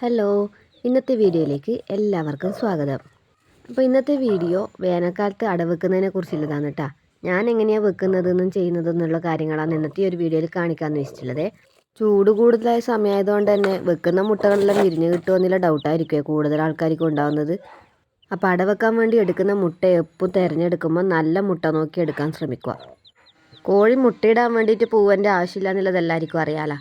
Hello ഇന്നത്തെ വീഡിയോയിലേക്ക് എല്ലാവർക്കും സ്വാഗതം. അപ്പോൾ ഇന്നത്തെ വീഡിയോ വേനൽക്കാലത്ത് അടവെക്കുന്നതിനെ കുറിച്ചുള്ളതാണ് കേട്ടോ ഞാൻ എങ്ങനെയാണ് വെക്കുന്നതെന്നും ചെയ്യുന്നതെന്നുള്ള കാര്യങ്ങളാണ് ഇന്നത്തെ ഒരു വീഡിയോയിൽ കാണിക്കാമെന്ന് വെച്ചിട്ടുള്ളത്. ചൂട് കൂടുതലായ സമയമായതുകൊണ്ട് തന്നെ വെക്കുന്ന മുട്ടകളെല്ലാം വിരിഞ്ഞ് കിട്ടുമെന്നുള്ള ഡൗട്ടായിരിക്കും കൂടുതൽ ആൾക്കാർക്ക് ഉണ്ടാകുന്നത് അപ്പോൾ അടവെക്കാൻ വേണ്ടി എടുക്കുന്ന മുട്ട എപ്പോൾ തിരഞ്ഞെടുക്കുമ്പോൾ നല്ല മുട്ട നോക്കി എടുക്കാൻ ശ്രമിക്കുക. കോഴി മുട്ടയിടാൻ വേണ്ടിയിട്ട് പൂവന്റെ ആവശ്യമില്ല എന്നുള്ളത് എല്ലാവർക്കും അറിയാലോ.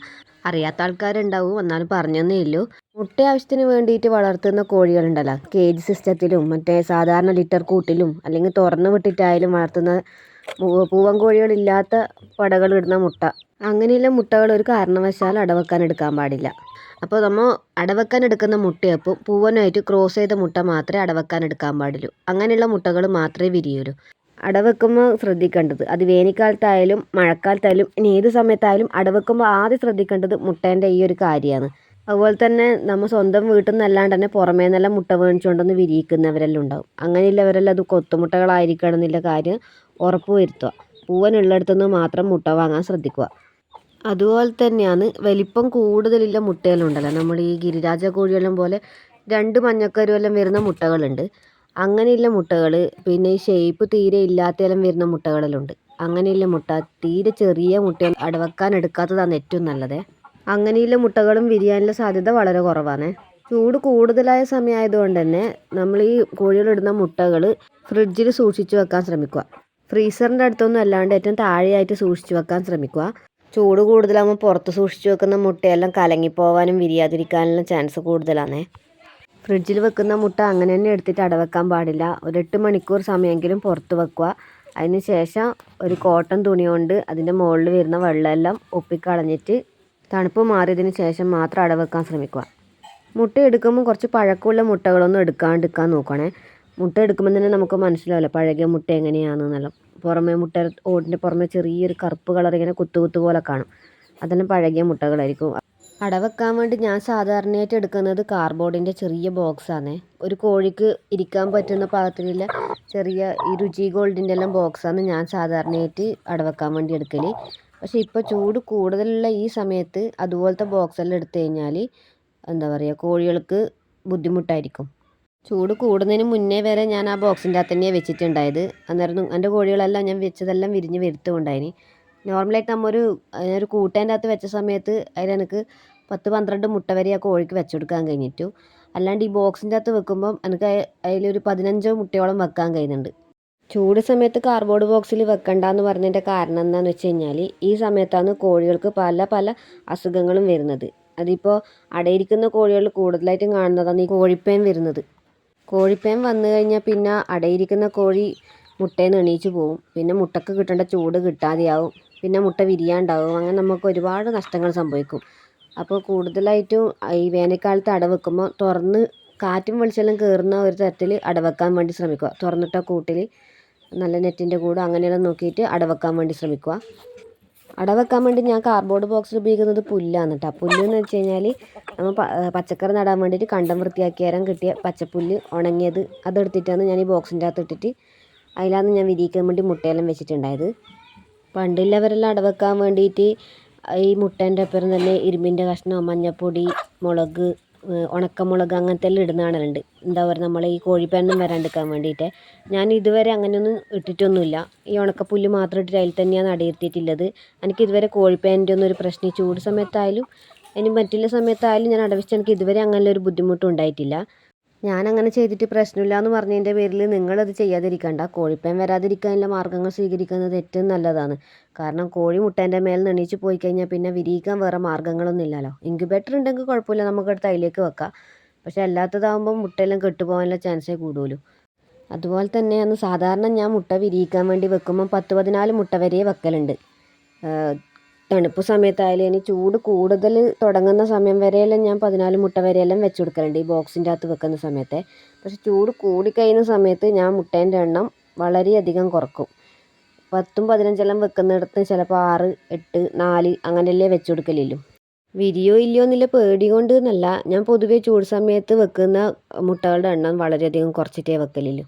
അറിയാത്ത ആൾക്കാരുണ്ടാവും എന്നാലും പറഞ്ഞൊന്നേ ഉള്ളൂ. മുട്ട ആവശ്യത്തിന് വേണ്ടിയിട്ട് വളർത്തുന്ന കോഴികളുണ്ടല്ലോ. കേജ് സിസ്റ്റത്തിലും മറ്റേ സാധാരണ ലിറ്റർ കൂട്ടിലും അല്ലെങ്കിൽ തുറന്നു വിട്ടിട്ടായാലും വളർത്തുന്ന പൂവൻ കോഴികളില്ലാത്ത പടകളിടുന്ന മുട്ട. അങ്ങനെയുള്ള മുട്ടകൾ ഒരു കാരണവശാൽ അടവെക്കാൻ എടുക്കാൻ പാടില്ല. അപ്പോൾ നമ്മൾ അടവെക്കാൻ എടുക്കുന്ന മുട്ടയപ്പം പൂവനായിട്ട് ക്രോസ് ചെയ്ത മുട്ട മാത്രമേ അടവെക്കാൻ എടുക്കാൻ പാടുള്ളൂ. അങ്ങനെയുള്ള മുട്ടകൾ മാത്രമേ വിരിയുള്ളൂ അടവെക്കുമ്പോൾ ശ്രദ്ധിക്കേണ്ടത് അത് വേനൽക്കാലത്തായാലും മഴക്കാലത്തായാലും ഇനി ഏത് സമയത്തായാലും അടവെക്കുമ്പോൾ ആദ്യം ശ്രദ്ധിക്കേണ്ടത് മുട്ടേന്റെ ഈ ഒരു കാര്യമാണ്. അതുപോലെ തന്നെ നമ്മൾ സ്വന്തം വീട്ടിൽ നിന്നല്ലാണ്ട് തന്നെ പുറമേ നിന്നെല്ലാം മുട്ട മേടിച്ചുകൊണ്ടൊന്ന് വിരിയിക്കുന്നവരെല്ലാം ഉണ്ടാവും. അങ്ങനെയുള്ളവരെല്ലാം അത് കൊത്തുമുട്ടകളായിരിക്കണം എന്നുള്ള കാര്യം ഉറപ്പ് വരുത്തുക. പൂവനുള്ളിടത്തുനിന്ന് മാത്രം മുട്ട വാങ്ങാൻ ശ്രദ്ധിക്കുക. അതുപോലെ തന്നെയാണ് വലിപ്പം കൂടുതലുള്ള മുട്ടകളുണ്ടല്ലോ. നമ്മൾ ഈ ഗിരിരാജ കോഴിയെല്ലാം പോലെ രണ്ട് മഞ്ഞക്കരുവെല്ലാം വരുന്ന മുട്ടകളുണ്ട്. അങ്ങനെയുള്ള മുട്ടകൾ പിന്നെ ഈ ഷേപ്പ് തീരെ ഇല്ലാത്തതെല്ലാം വരുന്ന മുട്ടകളെല്ലാം ഉണ്ട് അങ്ങനെയുള്ള മുട്ട തീരെ ചെറിയ മുട്ട അടവെക്കാൻ എടുക്കാത്തതാണ് ഏറ്റവും നല്ലത്. അങ്ങനെയുള്ള മുട്ടകളും വിരിയാനുള്ള സാധ്യത വളരെ കുറവാണ്. ചൂട് കൂടുതലായ സമയമായതുകൊണ്ട് തന്നെ നമ്മൾ ഈ കോഴികളിടുന്ന മുട്ടകൾ ഫ്രിഡ്ജിൽ സൂക്ഷിച്ചു വെക്കാൻ ശ്രമിക്കുക. ഫ്രീസറിന്റെ അടുത്തൊന്നും അല്ലാണ്ട് ഏറ്റവും താഴെയായിട്ട് സൂക്ഷിച്ചു വെക്കാൻ ശ്രമിക്കുക. ചൂട് കൂടുതലാകുമ്പോൾ പുറത്ത് സൂക്ഷിച്ചു വെക്കുന്ന മുട്ടയെല്ലാം കലങ്ങിപ്പോവാനും വിരിയാതിരിക്കാനുള്ള ചാൻസ് കൂടുതലാണ്. ഫ്രിഡ്ജിൽ വെക്കുന്ന മുട്ട അങ്ങനെ തന്നെ എടുത്തിട്ട് അടവെക്കാൻ പാടില്ല. ഒരു എട്ട് മണിക്കൂർ സമയമെങ്കിലും പുറത്ത് വെക്കുക. അതിന് ശേഷം ഒരു കോട്ടൺ തുണി കൊണ്ട് അതിന്റെ മുകളിൽ വരുന്ന വെള്ളമെല്ലാം ഒപ്പിക്കളഞ്ഞിട്ട് തണുപ്പ് മാറിയതിന് ശേഷം മാത്രം അടവെക്കാൻ ശ്രമിക്കുക. മുട്ട എടുക്കുമ്പോൾ കുറച്ച് പഴക്കമുള്ള മുട്ടകളൊന്നും എടുക്കാണ്ടിരിക്കാൻ നോക്കണേ മുട്ട എടുക്കുമ്പോൾ തന്നെ നമുക്ക് മനസ്സിലാവില്ല പഴകിയ മുട്ട എങ്ങനെയാണെന്നെല്ലാം പുറമെ മുട്ട ഓടിന്റെ പുറമെ ചെറിയൊരു കറുപ്പ് കളർ ഇങ്ങനെ കുത്തു കുത്തു പോലെ കാണും. അതെല്ലാം പഴകിയ മുട്ടകളായിരിക്കും. അടവെക്കാൻ വേണ്ടി ഞാൻ സാധാരണയായിട്ട് എടുക്കുന്നത് കാർബോർഡിന്റെ ചെറിയ ബോക്സാണ് ഒരു കോഴിക്ക് ഇരിക്കാൻ പറ്റുന്ന പാകത്തിലുള്ള ചെറിയ ഈ രുചി ഗോൾഡിന്റെ എല്ലാം ബോക്സാണ് ഞാൻ സാധാരണയായിട്ട് അടവെക്കാൻ വേണ്ടി എടുക്കൽ പക്ഷേ ഇപ്പോൾ ചൂട് കൂടുതലുള്ള ഈ സമയത്ത് അതുപോലത്തെ ബോക്സ് എല്ലാം എടുത്തു കഴിഞ്ഞാൽ എന്താ പറയുക കോഴികൾക്ക് ബുദ്ധിമുട്ടായിരിക്കും. ചൂട് കൂടുന്നതിന് മുന്നേ വരെ ഞാൻ ആ ബോക്സിന്റെ അകത്ത് തന്നെയാണ് വെച്ചിട്ടുണ്ടായത്. അന്നേരം എന്റെ കോഴികളെല്ലാം ഞാൻ വെച്ചതെല്ലാം വിരിഞ്ഞ് വരുത്തുകൊണ്ടായിന് നോർമലായിട്ട് നമ്മൊരു ഒരു കൂട്ടേന്റെ അകത്ത് വെച്ച സമയത്ത് അതിലെനിക്ക് പത്ത് പന്ത്രണ്ട് മുട്ട വരെ ആ കോഴിക്ക് വെച്ച് കൊടുക്കാൻ കഴിഞ്ഞിട്ടു. അല്ലാണ്ട് ഈ ബോക്സിന്റെ അകത്ത് വെക്കുമ്പം എനിക്ക് അതിലൊരു പതിനഞ്ചോ മുട്ടയോളം വെക്കാൻ കഴിയുന്നുണ്ട്. ചൂട് സമയത്ത് കാർബോർഡ് ബോക്സിൽ വെക്കണ്ടെന്ന് പറഞ്ഞതിന്റെ കാരണം എന്താണെന്ന് വെച്ച് കഴിഞ്ഞാൽ ഈ സമയത്താണ് കോഴികൾക്ക് പല പല അസുഖങ്ങളും വരുന്നത്. അതിപ്പോൾ അടയിരിക്കുന്ന കോഴികളിൽ കൂടുതലായിട്ടും കാണുന്നതാണ് ഈ കോഴിപ്പേൻ വരുന്നത്. കോഴിപ്പേൻ വന്നു കഴിഞ്ഞാൽ പിന്നെ അടയിരിക്കുന്ന കോഴി മുട്ടയിൽ നിന്ന് എണീച്ചു പോവും. പിന്നെ മുട്ടക്ക് കിട്ടേണ്ട ചൂട് കിട്ടാതെയാവും. പിന്നെ മുട്ട വിരിയാണ്ടാവും. അങ്ങനെ നമുക്ക് ഒരുപാട് നഷ്ടങ്ങൾ സംഭവിക്കും. അപ്പോൾ കൂടുതലായിട്ടും ഈ വേനൽക്കാലത്ത് അടവെക്കുമ്പോൾ തുറന്ന് കാറ്റും വെളിച്ചെല്ലാം കയറുന്ന ഒരു തരത്തിൽ അടവെക്കാൻ വേണ്ടി ശ്രമിക്കുക. തുറന്നിട്ട കൂട്ടിൽ നല്ല നെറ്റിന്റെ കൂടെ അങ്ങനെയെല്ലാം നോക്കിയിട്ട് അടവെക്കാൻ വേണ്ടി ശ്രമിക്കുക. അടവെക്കാൻ വേണ്ടി ഞാൻ കാർഡ്ബോർഡ് ബോക്സിൽ ഉപയോഗിക്കുന്നത് പുല്ലാണ് കേട്ടോ പുല്ലെന്ന് വെച്ച് കഴിഞ്ഞാൽ നമ്മൾ പച്ചക്കറി നടാൻ വേണ്ടിയിട്ട് കണ്ടം വൃത്തിയാക്കി തരാൻ കിട്ടിയ പച്ചപ്പുല്ല് ഉണങ്ങിയത് അതെടുത്തിട്ടാണ് ഞാൻ ഈ ബോക്സിന്റെ അകത്ത് ഇട്ടിട്ട് അതിലാണ് ഞാൻ വിരിയിക്കാൻ വേണ്ടി മുട്ടയെല്ലാം വെച്ചിട്ടുണ്ടായത്. പണ്ടുള്ളവരെല്ലാം അടവെക്കാൻ വേണ്ടിയിട്ട് ഈ മുട്ടേന്റെ ഒപ്പം തന്നെ ഇരുമ്പിന്റെ കഷ്ണം മഞ്ഞൾപ്പൊടി മുളക് ഉണക്കമുളക് അങ്ങനത്തെ എല്ലാം ഇടുന്ന കാണലുണ്ട്. എന്താ പറയുക നമ്മളെ ഈ കോഴിപ്പേനും വരാണ്ടിരിക്കാൻ വേണ്ടിയിട്ട്. ഞാൻ ഇതുവരെ അങ്ങനെയൊന്നും ഇട്ടിട്ടൊന്നുമില്ല. ഈ ഉണക്കപ്പുല്ല് മാത്രം ഇട്ടിട്ട് അതിൽ തന്നെയാണ് അടയിരുത്തിയിട്ടുള്ളത്. എനിക്ക് ഇതുവരെ കോഴിപ്പേന്റെ ഒന്നും ഒരു പ്രശ്നം ചൂട് സമയത്തായാലും ഇനി മറ്റുള്ള സമയത്തായാലും ഞാൻ അടവിച്ച് എനിക്ക് ഇതുവരെ അങ്ങനെ ഒരു ബുദ്ധിമുട്ടും ഉണ്ടായിട്ടില്ല. ഞാൻ അങ്ങനെ ചെയ്തിട്ട് പ്രശ്നമില്ല എന്ന് പറഞ്ഞതിന്റെ പേരിൽ നിങ്ങളത് ചെയ്യാതിരിക്കണ്ട. കോഴിപ്പേൻ വരാതിരിക്കാനുള്ള മാർഗങ്ങൾ സ്വീകരിക്കുന്നത് ഏറ്റവും നല്ലതാണ്. കാരണം കോഴി മുട്ടേന്റെ മേൽ നെണീച്ച് പോയി കഴിഞ്ഞാൽ പിന്നെ വിരിയിക്കാൻ വേറെ മാർഗങ്ങളൊന്നും ഇല്ലല്ലോ ഇൻക്യുബേറ്റർ ഉണ്ടെങ്കിൽ കുഴപ്പമില്ല നമുക്കെടുത്ത് അതിലേക്ക് വെക്കാം. പക്ഷേ അല്ലാത്തതാകുമ്പോൾ മുട്ടയെല്ലാം കെട്ടുപോകാനുള്ള ചാൻസേ കൂടുതലും. അതുപോലെ തന്നെ തന്നെയാണ് സാധാരണ ഞാൻ മുട്ട വിരിയിക്കാൻ വേണ്ടി വെക്കുമ്പോൾ പത്ത് പതിനാല് മുട്ട വരെ വെക്കലുണ്ട്. തണുപ്പ് സമയത്തായാലും ഇനി ചൂട് കൂടുതൽ തുടങ്ങുന്ന സമയം വരെയെല്ലാം ഞാൻ പതിനാല് മുട്ട വരെയെല്ലാം വെച്ച് കൊടുക്കലുണ്ട് ഈ ബോക്സിന്റെ അകത്ത് വെക്കുന്ന സമയത്തെ. പക്ഷെ ചൂട് കൂടിക്കഴിയുന്ന സമയത്ത് ഞാൻ മുട്ടേന്റെ എണ്ണം വളരെയധികം കുറക്കും. പത്തും പതിനഞ്ചെല്ലാം വെക്കുന്നിടത്ത് ചിലപ്പോൾ ആറ് എട്ട് നാല് അങ്ങനെയല്ലേ വെച്ച് കൊടുക്കലുള്ളൂ. വിരിയോ ഇല്ലയോ എന്നുള്ള പേടി കൊണ്ട് എന്നല്ല ഞാൻ പൊതുവേ ചൂട് സമയത്ത് വെക്കുന്ന മുട്ടകളുടെ എണ്ണം വളരെയധികം കുറച്ചിട്ടേ വെക്കലുള്ളൂ.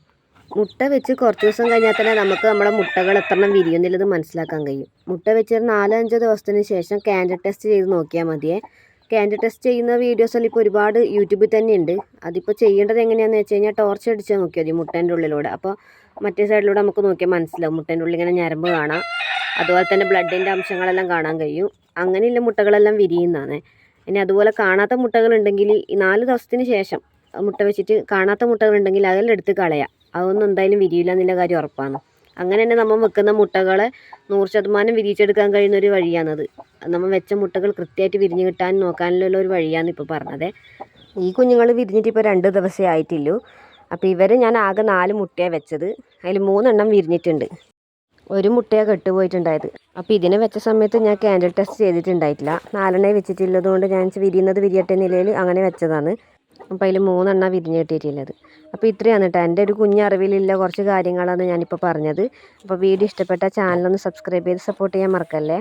മുട്ട വെച്ച് കുറച്ച് ദിവസം കഴിഞ്ഞാൽ തന്നെ നമുക്ക് നമ്മുടെ മുട്ടകൾ എത്രണ്ണം വിരിയുന്നില്ലത് മനസ്സിലാക്കാൻ കഴിയും. മുട്ട വെച്ച് ഒരു നാലോ അഞ്ചോ ദിവസത്തിന് ശേഷം കാൻഡർ ടെസ്റ്റ് ചെയ്ത് നോക്കിയാൽ മതിയേ. ക്യാൻഡിൽ ടെസ്റ്റ് ചെയ്യുന്ന വീഡിയോസെല്ലാം ഇപ്പോൾ ഒരുപാട് യൂട്യൂബിൽ തന്നെ ഉണ്ട്. അതിപ്പോൾ ചെയ്യേണ്ടത് എങ്ങനെയാണെന്ന് വെച്ച് കഴിഞ്ഞാൽ ടോർച്ച് അടിച്ച് നോക്കിയാൽ മതി മുട്ടേന്റെ ഉള്ളിലൂടെ. അപ്പോൾ മറ്റേ സൈഡിലൂടെ നമുക്ക് നോക്കിയാൽ മനസ്സിലാവും. മുട്ടേന്റെ ഉള്ളിൽ ഇങ്ങനെ ഞരമ്പ് കാണാം. അതുപോലെ തന്നെ ബ്ലഡിന്റെ അംശങ്ങളെല്ലാം കാണാൻ കഴിയും. അങ്ങനെയുള്ള മുട്ടകളെല്ലാം വിരിയുന്നതാണ്. ഇനി അതുപോലെ കാണാത്ത മുട്ടകളുണ്ടെങ്കിൽ ഈ നാല് ദിവസത്തിന് ശേഷം മുട്ട വെച്ചിട്ട് കാണാത്ത മുട്ടകളുണ്ടെങ്കിൽ അതെല്ലാം എടുത്ത് കളയാം. അതൊന്നും എന്തായാലും വിരിയില്ല എന്നുള്ള കാര്യം ഉറപ്പാണ്. അങ്ങനെ തന്നെ നമ്മൾ വെക്കുന്ന മുട്ടകളെ നൂറ് ശതമാനം വിരിയിച്ചെടുക്കാൻ കഴിയുന്ന ഒരു വഴിയാണത് നമ്മൾ വെച്ച മുട്ടകൾ കൃത്യമായിട്ട് വിരിഞ്ഞ് കിട്ടാൻ നോക്കാനുള്ള ഒരു വഴിയാണ് ഇപ്പോൾ പറഞ്ഞത്. ഈ കുഞ്ഞുങ്ങൾ വിരിഞ്ഞിട്ട് ഇപ്പോൾ രണ്ട് ദിവസമേ ആയിട്ടുള്ളൂ. അപ്പോൾ ഇവർ ഞാൻ ആകെ നാല് മുട്ടയാണ് വെച്ചത്. അതിൽ മൂന്നെണ്ണം വിരിഞ്ഞിട്ടുണ്ട്. ഒരു മുട്ടയാണ് കെട്ടുപോയിട്ടുണ്ടായത്. അപ്പോൾ ഇതിനെ വെച്ച സമയത്ത് ഞാൻ ക്യാൻഡിൽ ടെസ്റ്റ് ചെയ്തിട്ടുണ്ടായിട്ടില്ല. നാലെണ്ണേ വെച്ചിട്ടുള്ളത് കൊണ്ട് ഞാൻ വിരിയുന്നത് വിരിയട്ടെ നിലയിൽ അങ്ങനെ വെച്ചതാണ്. അപ്പോൾ അതിൽ മൂന്നെണ്ണം വിരിഞ്ഞ് കിട്ടിയിട്ടുള്ളത് അപ്പോൾ ഇത്രയാണ് കേട്ടോ എന്റെ ഒരു കുഞ്ഞറിവിലുള്ള കുറച്ച് കാര്യങ്ങളാണ് ഞാനിപ്പോൾ പറഞ്ഞത്. അപ്പോൾ വീഡിയോ ഇഷ്ടപ്പെട്ട ചാനലൊന്ന് സബ്സ്ക്രൈബ് ചെയ്ത് സപ്പോർട്ട് ചെയ്യാൻ മറക്കല്ലേ?